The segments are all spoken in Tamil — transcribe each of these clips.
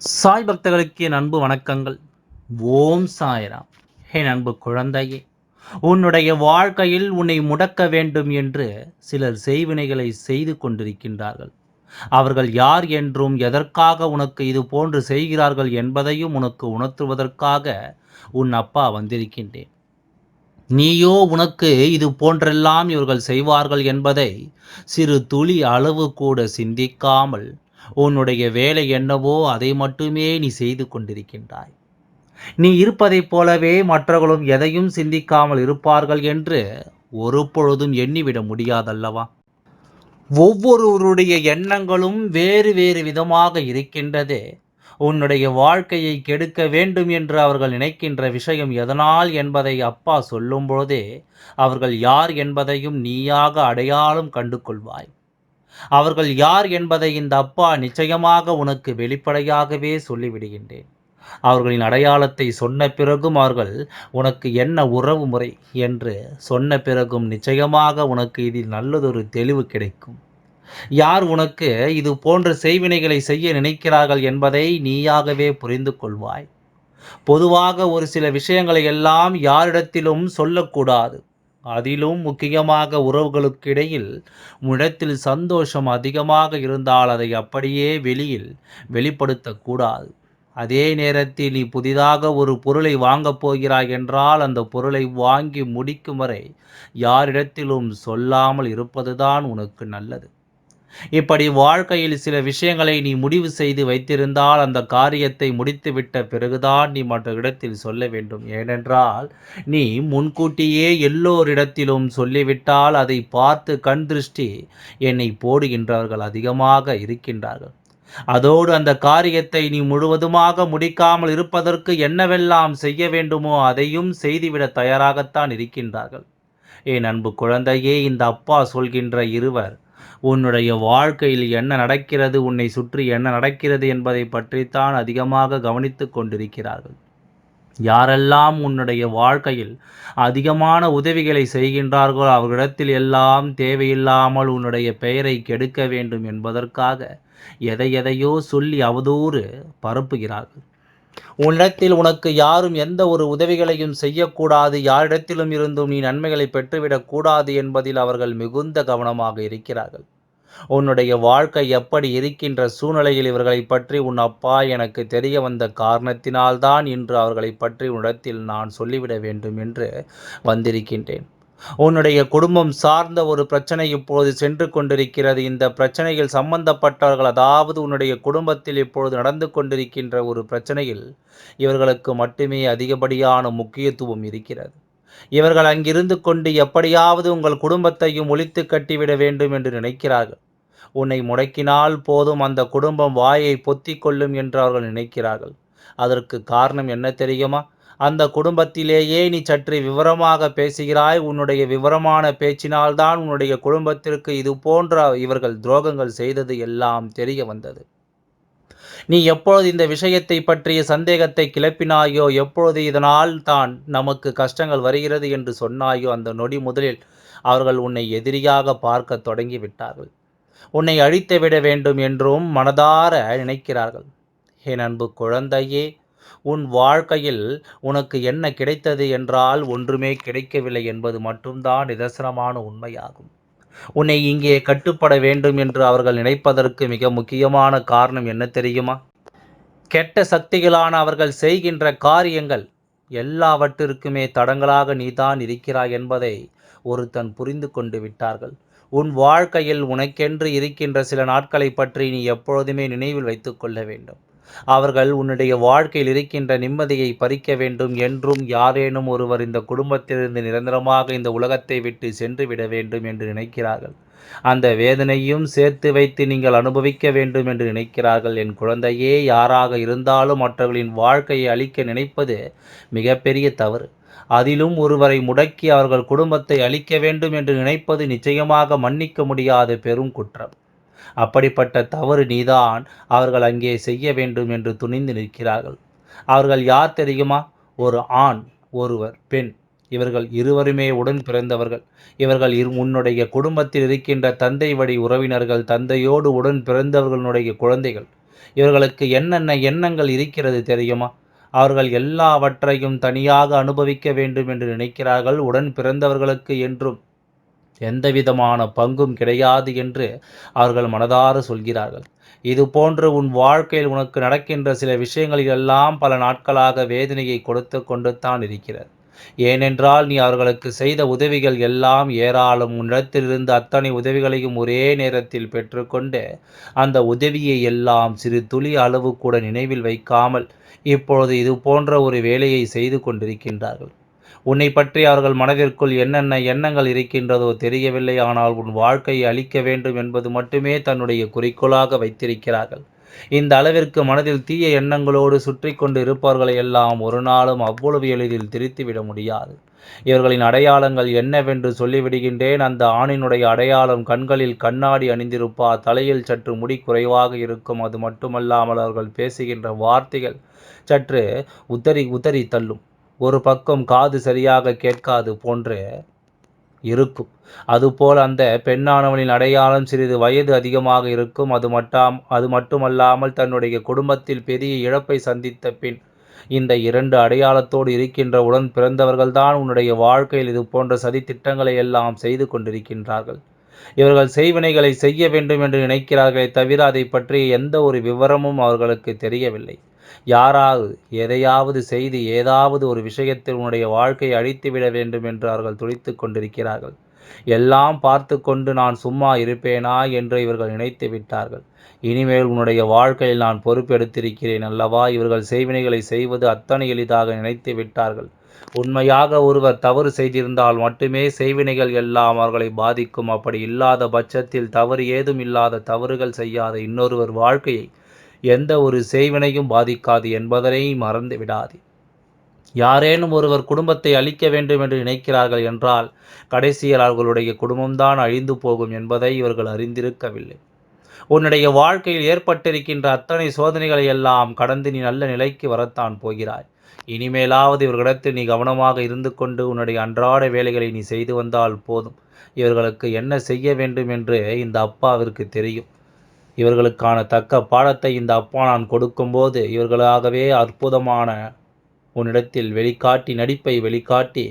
சாய் பக்தர்களுக்கு என் அன்பு வணக்கங்கள். ஓம் சாய்ராம். என் அன்பு குழந்தையே உன்னுடைய வாழ்க்கையில் உன்னை முடக்க வேண்டும் என்று சிலர் செய்வினைகளை செய்து கொண்டிருக்கின்றார்கள். அவர்கள் யார் என்றும் எதற்காக உனக்கு இது போன்று செய்கிறார்கள் என்பதையும் உனக்கு உணர்த்துவதற்காக உன் அப்பா வந்திருக்கின்றேன். நீயோ உனக்கு இது போன்றெல்லாம் இவர்கள் செய்வார்கள் என்பதை சிறு துளி அளவு கூட சிந்திக்காமல் உன்னுடைய வேலை என்னவோ அதை மட்டுமே நீ செய்து கொண்டிருக்கின்றாய். நீ இருப்பதைப் போலவே மற்றவர்களும் எதையும் சிந்திக்காமல் இருப்பார்கள் என்று ஒரு பொழுதும் எண்ணிவிட முடியாதல்லவா? ஒவ்வொருவருடைய எண்ணங்களும் வேறு வேறு விதமாக இருக்கின்றது. உன்னுடைய வாழ்க்கையை கெடுக்க வேண்டும் என்று அவர்கள் நினைக்கின்ற விஷயம் எதனால் என்பதை அப்பா சொல்லும்போதே அவர்கள் யார் என்பதையும் நீயாக அடையாளம் கண்டு கொள்வாய் அவர்கள் யார் என்பதை இந்த அப்பா நிச்சயமாக உனக்கு வெளிப்படையாகவே சொல்லிவிடுகின்றேன். அவர்களின் அடையாளத்தை சொன்ன பிறகும் அவர்கள் உனக்கு என்ன உறவு முறை? என்று சொன்ன பிறகும் நிச்சயமாக உனக்கு இதில் நல்லதொரு தெளிவு கிடைக்கும். யார் உனக்கு இது போன்ற செய்வினைகளை செய்ய நினைக்கிறார்கள் என்பதை நீயாகவே புரிந்து கொள்வாய். பொதுவாக ஒரு சில விஷயங்களை எல்லாம் யாரிடத்திலும் சொல்லக்கூடாது. அதிலும் முக்கியமாக உறவுகளுக்கிடையில் முடத்தில் சந்தோஷம் அதிகமாக இருந்தால் அதை அப்படியே வெளியில் வெளிப்படுத்தக்கூடாது. அதே நேரத்தில் நீ புதிதாக ஒரு பொருளை வாங்கப் போகிறாய் என்றால் அந்த பொருளை வாங்கி முடிக்கும் வரை யாரிடத்திலும் சொல்லாமல் இருப்பதுதான் உனக்கு நல்லது. இப்படி வாழ்க்கையில் சில விஷயங்களை நீ முடிவு செய்து வைத்திருந்தால் அந்த காரியத்தை முடித்துவிட்ட பிறகுதான் நீ மற்ற இடத்தில் சொல்ல வேண்டும். ஏனென்றால் நீ முன்கூட்டியே எல்லோரிடத்திலும் சொல்லிவிட்டால் அதை பார்த்து கண் திருஷ்டி என்னை போடுகின்றவர்கள் அதிகமாக இருக்கின்றார்கள். அதோடு அந்த காரியத்தை நீ முழுவதுமாக முடிக்காமல் இருப்பதற்கு என்னவெல்லாம் செய்ய வேண்டுமோ அதையும் செய்துவிட தயாராகத்தான் இருக்கின்றார்கள். என் அன்பு குழந்தையே இந்த அப்பா சொல்கின்ற இருவர் உன்னுடைய வாழ்க்கையில் என்ன நடக்கிறது உன்னை சுற்றி என்ன நடக்கிறது என்பதை பற்றித்தான் அதிகமாக கவனித்து கொண்டிருக்கிறார்கள். யாரெல்லாம் உன்னுடைய வாழ்க்கையில் அதிகமான உதவிகளை செய்கின்றார்களோ அவர்களிடத்தில் எல்லாம் தேவையில்லாமல் உன்னுடைய பெயரை கெடுக்க வேண்டும் என்பதற்காக எதை எதையோ சொல்லி அவதூறு பரப்புகிறார்கள். உன்னிடத்தில் உனக்கு யாரும் எந்த ஒரு உதவிகளையும் செய்யக்கூடாது. யாரிடத்திலும் இருந்தும் நீ நன்மைகளை பெற்றுவிடக் கூடாது என்பதில் அவர்கள் மிகுந்த கவனமாக இருக்கிறார்கள். உன்னுடைய வாழ்க்கை எப்படி இருக்கின்ற சூழ்நிலையில் இவர்களை பற்றி உன் அப்பா எனக்கு தெரிய வந்த காரணத்தினால்தான் இன்று அவர்களை பற்றி உன்னிடத்தில் நான் சொல்லிவிட வேண்டும் என்று வந்திருக்கின்றேன். உன்னுடைய குடும்பம் சார்ந்த ஒரு பிரச்சனை இப்பொழுது சென்று கொண்டிருக்கிறது. இந்த பிரச்சனையில் சம்பந்தப்பட்டவர்கள் அதாவது உன்னுடைய குடும்பத்தில் இப்பொழுது நடந்து கொண்டிருக்கின்ற ஒரு பிரச்சனையில் இவர்களுக்கு மட்டுமே அதிகப்படியான முக்கியத்துவம் இருக்கிறது. இவர்கள் அங்கிருந்து கொண்டு எப்படியாவது உங்கள் குடும்பத்தையும் ஒழித்து கட்டிவிட வேண்டும் என்று நினைக்கிறார்கள். உன்னை முடக்கினால் போதும் அந்த குடும்பம் வாயை பொத்திக்கொள்ளும் என்று அவர்கள் நினைக்கிறார்கள். அதற்கு காரணம் என்ன தெரியுமா? அந்த குடும்பத்திலேயே நீ சற்று விவரமாக பேசுகிறாய். உன்னுடைய விவரமான பேச்சினால்தான் உன்னுடைய குடும்பத்திற்கு இது போன்ற இவர்கள் துரோகங்கள் செய்தது எல்லாம் தெரிய வந்தது. நீ எப்பொழுது இந்த விஷயத்தை பற்றிய சந்தேகத்தை கிளப்பினாயோ எப்பொழுது இதனால் தான் நமக்கு கஷ்டங்கள் வருகிறது என்று சொன்னாயோ அந்த நொடி முதலில் அவர்கள் உன்னை எதிரியாக பார்க்க தொடங்கி விட்டார்கள் உன்னை அழித்து விட வேண்டும் என்றும் மனதார நினைக்கிறார்கள். என் அன்பு குழந்தையே உன் வாழ்க்கையில் உனக்கு என்ன கிடைத்தது என்றால் ஒன்றுமே கிடைக்கவில்லை என்பது மட்டும்தான் நிதர்சனமான உண்மையாகும். உன்னை இங்கே கட்டுப்பட வேண்டும் என்று அவர்கள் நினைப்பதற்கு மிக முக்கியமான காரணம் என்ன தெரியுமா? கெட்ட சக்திகளான அவர்கள் செய்கின்ற காரியங்கள் எல்லாவற்றிற்குமே தடங்களாக நீதான் இருக்கிறாய் என்பதை ஒருத்தன் புரிந்து கொண்டு விட்டார்கள். உன் வாழ்க்கையில் உனக்கென்று இருக்கின்ற சில நாட்களை பற்றி நீ எப்பொழுதுமே நினைவில் வைத்துக்கொள்ள வேண்டும். அவர்கள் உன்னுடைய வாழ்க்கையில் இருக்கின்ற நிம்மதியை பறிக்க வேண்டும் என்றும் யாரேனும் ஒருவர் இந்த குடும்பத்திலிருந்து நிரந்தரமாக இந்த உலகத்தை விட்டு சென்று விட வேண்டும் என்று நினைக்கிறார்கள். அந்த வேதனையும் சேர்த்து வைத்து நீங்கள் அனுபவிக்க வேண்டும் என்று நினைக்கிறார்கள். என் குழந்தையே யாராக இருந்தாலும் மற்றவர்களின் வாழ்க்கையை அழிக்க நினைப்பது மிகப்பெரிய தவறு. அதிலும் ஒருவரை முடக்கி அவர்கள் குடும்பத்தை அழிக்க வேண்டும் என்று நினைப்பது நிச்சயமாக மன்னிக்க முடியாத பெரும் குற்றம். அப்படிப்பட்ட தவறு நீதான் அவர்கள் அங்கே செய்ய வேண்டும் என்று துணிந்து நிற்கிறார்கள். அவர்கள் யார் தெரியுமா? ஒரு ஆண் ஒருவர் பெண். இவர்கள் இருவருமே உடன் பிறந்தவர்கள். இவர்கள் இரு உன்னுடைய குடும்பத்தில் இருக்கின்ற தந்தை வழி உறவினர்கள் தந்தையோடு உடன் பிறந்தவர்களுடைய குழந்தைகள். இவர்களுக்கு என்னென்ன எண்ணங்கள் இருக்கிறது தெரியுமா? அவர்கள் எல்லாவற்றையும் தனியாக அனுபவிக்க வேண்டும் என்று நினைக்கிறார்கள். உடன் பிறந்தவர்களுக்கு என்றும் எந்தவிதமான பங்கும் கிடையாது என்று அவர்கள் மனதார சொல்கிறார்கள். இது போன்று உன் வாழ்க்கையில் உனக்கு நடக்கின்ற சில விஷயங்களில் எல்லாம் பல நாட்களாக வேதனையை கொடுத்து கொண்டு தான் இருக்கிறது. ஏனென்றால் நீ அவர்களுக்கு செய்த உதவிகள் எல்லாம் ஏராளம். உன்னிடத்திலிருந்து அத்தனை உதவிகளையும் ஒரே நேரத்தில் பெற்றுக்கொண்டு அந்த உதவியை எல்லாம் சிறு துளி அளவு கூட நினைவில் வைக்காமல் இப்பொழுது இது போன்ற ஒரு வேலையை செய்து கொண்டிருக்கின்றார்கள். உன்னை பற்றி அவர்கள் மனதிற்குள் என்னென்ன எண்ணங்கள் இருக்கின்றதோ தெரியவில்லை ஆனால் உன் வாழ்க்கையை அளிக்க வேண்டும் என்பது மட்டுமே தன்னுடைய குறிக்கோளாக வைத்திருக்கிறார்கள். இந்த அளவிற்கு மனதில் தீய எண்ணங்களோடு சுற்றி கொண்டு இருப்பவர்களை எல்லாம் ஒரு நாளும் அவ்வளவு எளிதில் திருத்திவிட முடியாது. இவர்களின் அடையாளங்கள் என்னவென்று சொல்லிவிடுகின்றேன். அந்த ஆணினுடைய அடையாளம் கண்களில் கண்ணாடி அணிந்திருப்பா தலையில் சற்று முடி குறைவாக இருக்கும். அது மட்டுமல்லாமல் அவர்கள் பேசுகின்ற வார்த்தைகள் சற்று உத்தரி உத்தரி தள்ளும். ஒரு பக்கம் காது சரியாக கேட்காது போன்று இருக்கும். அதுபோல் அந்த பெண்ணானவனின் அடையாளம் சிறிது வயது அதிகமாக இருக்கும். அது மட்டாம் அது மட்டுமல்லாமல் தன்னுடைய குடும்பத்தில் பெரிய இழப்பை சந்தித்த பின் இந்த இரண்டு அடையாளத்தோடு இருக்கின்ற உடன் பிறந்தவர்கள்தான் உன்னுடைய வாழ்க்கையில் இது போன்ற சதி திட்டங்களை எல்லாம் செய்து கொண்டிருக்கின்றார்கள். இவர்கள் செய்வினைகளை செய்ய வேண்டும் என்று நினைக்கிறார்களே தவிர அதை பற்றிய எந்த ஒரு விவரமும் அவர்களுக்கு தெரியவில்லை. யாராவது எதையாவது செய்து ஏதாவது ஒரு விஷயத்தில் உன்னுடைய வாழ்க்கையை அழித்துவிட வேண்டும் என்று அவர்கள் துடித்து கொண்டிருக்கிறார்கள். எல்லாம் பார்த்து கொண்டு நான் சும்மா இருப்பேனா என்று இவர்கள் நினைத்து விட்டார்கள். இனிமேல் உன்னுடைய வாழ்க்கையில் நான் பொறுப்பெடுத்திருக்கிறேன் அல்லவா? இவர்கள் செய்வினைகளை செய்வது அத்தனை எளிதாக நினைத்து விட்டார்கள். உண்மையாக ஒருவர் தவறு செய்திருந்தால் மட்டுமே செய்வினைகள் எல்லாம் அவர்களை பாதிக்கும். அப்படி இல்லாத பட்சத்தில் தவறு ஏதும் இல்லாத தவறுகள் செய்யாத இன்னொருவர் வாழ்க்கையை எந்த ஒரு செய்வினையும் பாதிக்காது என்பதனை மறந்து விடாது. யாரேனும் ஒருவர் குடும்பத்தை அழிக்க வேண்டும் என்று நினைக்கிறார்கள் என்றால் கடைசியில் அவர்களுடைய குடும்பம்தான் அழிந்து போகும் என்பதை இவர்கள் அறிந்திருக்கவில்லை. உன்னுடைய வாழ்க்கையில் ஏற்பட்டிருக்கின்ற அத்தனை சோதனைகளை எல்லாம் கடந்து நீ நல்ல நிலைக்கு வரத்தான் போகிறாய். இனிமேலாவது இவர்களிடத்தில் நீ கவனமாக இருந்து கொண்டு உன்னுடைய அன்றாட வேலைகளை நீ செய்து வந்தால் போதும். இவர்களுக்கு என்ன செய்ய வேண்டும் என்று இந்த அப்பாவிற்கு தெரியும். இவர்களுக்கான தக்க பாடத்தை இந்த அப்பா நான் கொடுக்கும்போது இவர்களாகவே அற்புதமான உன்னிடத்தில் வெளிக்காட்டி நடிப்பை வெளிக்காட்டி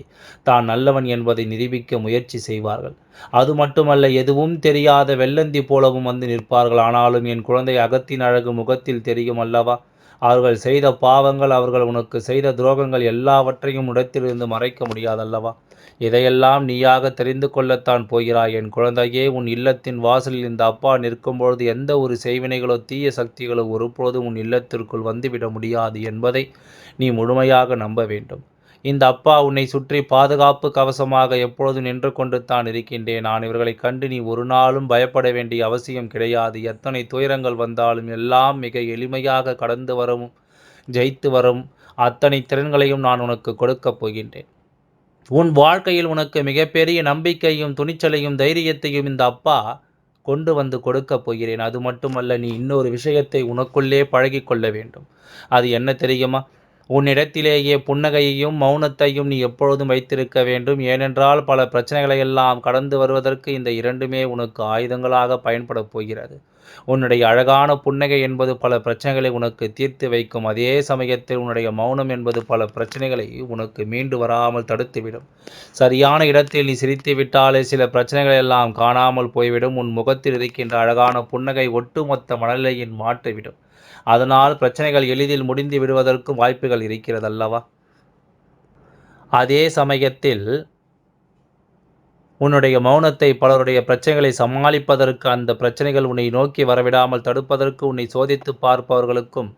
தான் நல்லவன் என்பதை நிரூபிக்க முயற்சி செய்வார்கள். அது மட்டுமல்ல எதுவும் தெரியாத வெள்ளந்தி போலவும் வந்து நிற்பார்கள். ஆனாலும் என் குழந்தை அகத்தின் அழகு முகத்தில் தெரியும் அல்லவா? அவர்கள் செய்த பாவங்கள் அவர்கள் உனக்கு செய்த துரோகங்கள் எல்லாவற்றையும் இடத்திலிருந்து மறைக்க முடியாதல்லவா? இதையெல்லாம் நீயாக தெரிந்து கொள்ளத்தான் போகிறாய். என் குழந்தையே உன் இல்லத்தின் வாசலில் இந்த அப்பா நிற்கும்பொழுது எந்த ஒரு செய்வினைகளோ தீய சக்திகளோ ஒருபோதும் உன் இல்லத்திற்குள் வந்துவிட முடியாது என்பதை நீ முழுமையாக நம்ப வேண்டும். இந்த அப்பா உன்னை சுற்றி பாதுகாப்பு கவசமாக எப்பொழுதும் நின்று கொண்டு தான் இருக்கின்றேன். நான் இவர்களை கண்டு நீ ஒரு நாளும் பயப்பட வேண்டிய அவசியம் கிடையாது. எத்தனை துயரங்கள் வந்தாலும் எல்லாம் மிக எளிமையாக கடந்து வரும் ஜெயித்து வரும் அத்தனை திறன்களையும் நான் உனக்கு கொடுக்கப் போகின்றேன். உன் வாழ்க்கையில் உனக்கு மிகப்பெரிய நம்பிக்கையும் துணிச்சலையும் தைரியத்தையும் இந்த அப்பா கொண்டு வந்து கொடுக்கப் போகிறேன். அது மட்டுமல்ல நீ இன்னொரு விஷயத்தை உனக்குள்ளே பழகி கொள்ள வேண்டும். அது என்ன தெரியுமா? உன்னிடத்திலேயே புன்னகையையும் மௌனத்தையும் நீ எப்பொழுதும் வைத்திருக்க வேண்டும். ஏனென்றால் பல பிரச்சனைகளை எல்லாம் கடந்து வருவதற்கு இந்த இரண்டுமே உனக்கு ஆயுதங்களாக பயன்படப் போகிறது. உன்னுடைய அழகான புன்னகை என்பது பல பிரச்சனைகளை உனக்கு தீர்த்து வைக்கும். அதே சமயத்தில் உன்னுடைய மௌனம் என்பது பல பிரச்சனைகளை உனக்கு மீண்டு வராமல் தடுத்துவிடும். சரியான இடத்தில் நீ சிரித்து விட்டாலே சில பிரச்சனைகள் எல்லாம் காணாமல் போய்விடும். உன் முகத்தில் இருக்கின்ற அழகான புன்னகை ஒட்டுமொத்த மனநிலையின் மாற்றிவிடும். அதனால் பிரச்சனைகள் எளிதில் முடிந்து விடுவதற்கும் வாய்ப்புகள் இருக்கிறதல்லவா? அதே சமயத்தில் உன்னுடைய மௌனத்தை பலருடைய பிரச்சனைகளை சமாளிப்பதற்கு அந்த பிரச்சனைகள் உன்னை நோக்கி வரவிடாமல் தடுப்பதற்கு உன்னை சோதித்து பார்ப்பவர்களுக்கும்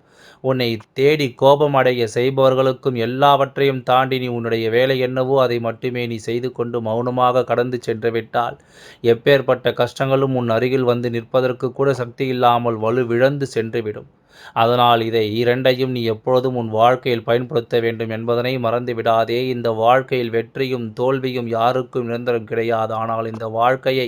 உன்னை தேடி கோபம் அடைய செய்பவர்களுக்கும் எல்லாவற்றையும் தாண்டி நீ உன்னுடைய வேலை என்னவோ அதை மட்டுமே நீ செய்து கொண்டு மௌனமாக கடந்து சென்று விட்டால் எப்பேற்பட்ட கஷ்டங்களும் உன் அருகில் வந்து நிற்பதற்கு கூட சக்தி இல்லாமல் வலுவிழந்து சென்றுவிடும் அதனால் இதை இரண்டையும் நீ எப்பொழுதும் உன் வாழ்க்கையில் பயன்படுத்த வேண்டும் என்பதனை மறந்து விடாதே. இந்த வாழ்க்கையில் வெற்றியும் தோல்வியும் யாருக்கும் நிரந்தரம் கிடையாது. ஆனால் இந்த வாழ்க்கையை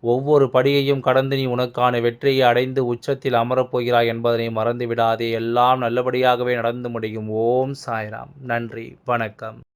ஒவ்வொரு படியையும் கடந்து நீ உனக்கான வெற்றியை அடைந்து உச்சத்தில் அமரப்போகிறாய் என்பதனை மறந்து விடாதே எல்லாம் நல்லபடியாகவே நடந்து முடியும். ஓம் சாய்ராம். நன்றி. வணக்கம்.